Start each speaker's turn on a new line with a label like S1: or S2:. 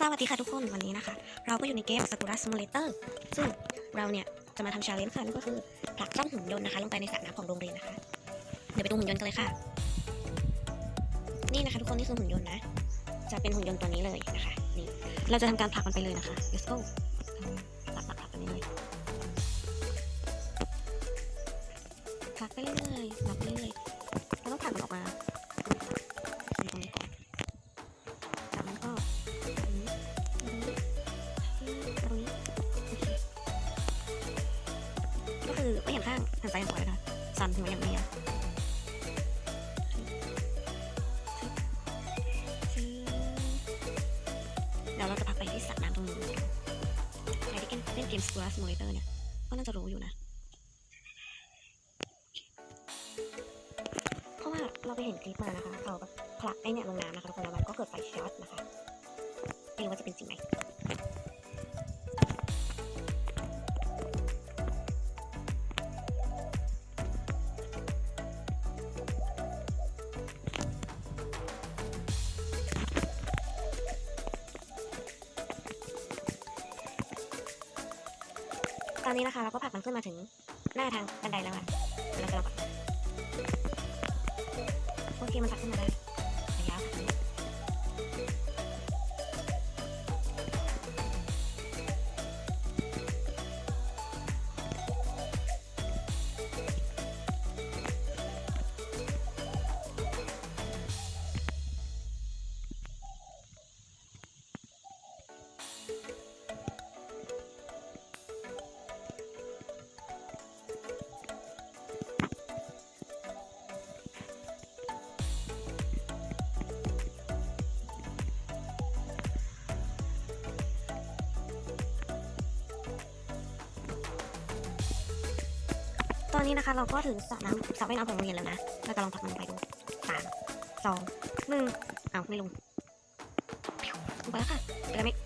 S1: สวัสดีค่ะทุกคนวันนี้นะคะ เราก็อยู่ในเกม Sakura Simulator ซึ่งเราเนี่ย จะมาทำชาเลนจ์ค่ะนั่นก็คือผลักจ้องหุ่นยนต์นะคะ ลงไปในสระน้ำของโรงเรียนนะคะ เดี๋ยวไปดูหุ่นยนต์กันเลยค่ะ นี่นะคะทุกคนนี่คือหุ่นยนต์นะ จะเป็นหุ่นยนต์ตัวนี้เลยนะคะนี่เราจะทำการผลักมันไปเลยนะคะ let's go ผลักผลักผลักกันนี้เลยผลักไปเรื่อยๆผลักไปเรื่อยๆเราต้องผลักมันออกมาือไม่เห็นข้างหันซ้ายหันขวาเลยนะสั่นหัวอย่างเดียวเดี๋ยวเราจะพักไปที่สระน้ำตรงนู้นใครที่เล่นเล่นเกม School Simulator เนี่ย ก็น่าจะรู้อยู่นะ เพราะว่าเราไปเห็นคลิปมานะคะ เขาแบบผลักไอ้เนี่ยลงน้ำนะคะทุกคนแล้วมันก็เกิดไฟช็อตนะคะไม่รู้ว่าจะเป็นจริงไหม ตอนนี้นะคะเราก็ผลักมันขึ้นมาถึงหน้าทางบันไดแล้วค่ะเดี๋ยวเราจะลองผลักโอเคมันผักขึ้นมาได้ว ตอนนี้นะคะเราก็ถึงสระน้ำสระว่ายน้ำของโรงเรียนแล้วนะ เราจะลองผลักมันไปดูสามสองหนึ่งเอาไม่ลงลงไปแล้วค่ะไปแล้วไหมเดี๋ยวไปดูนะ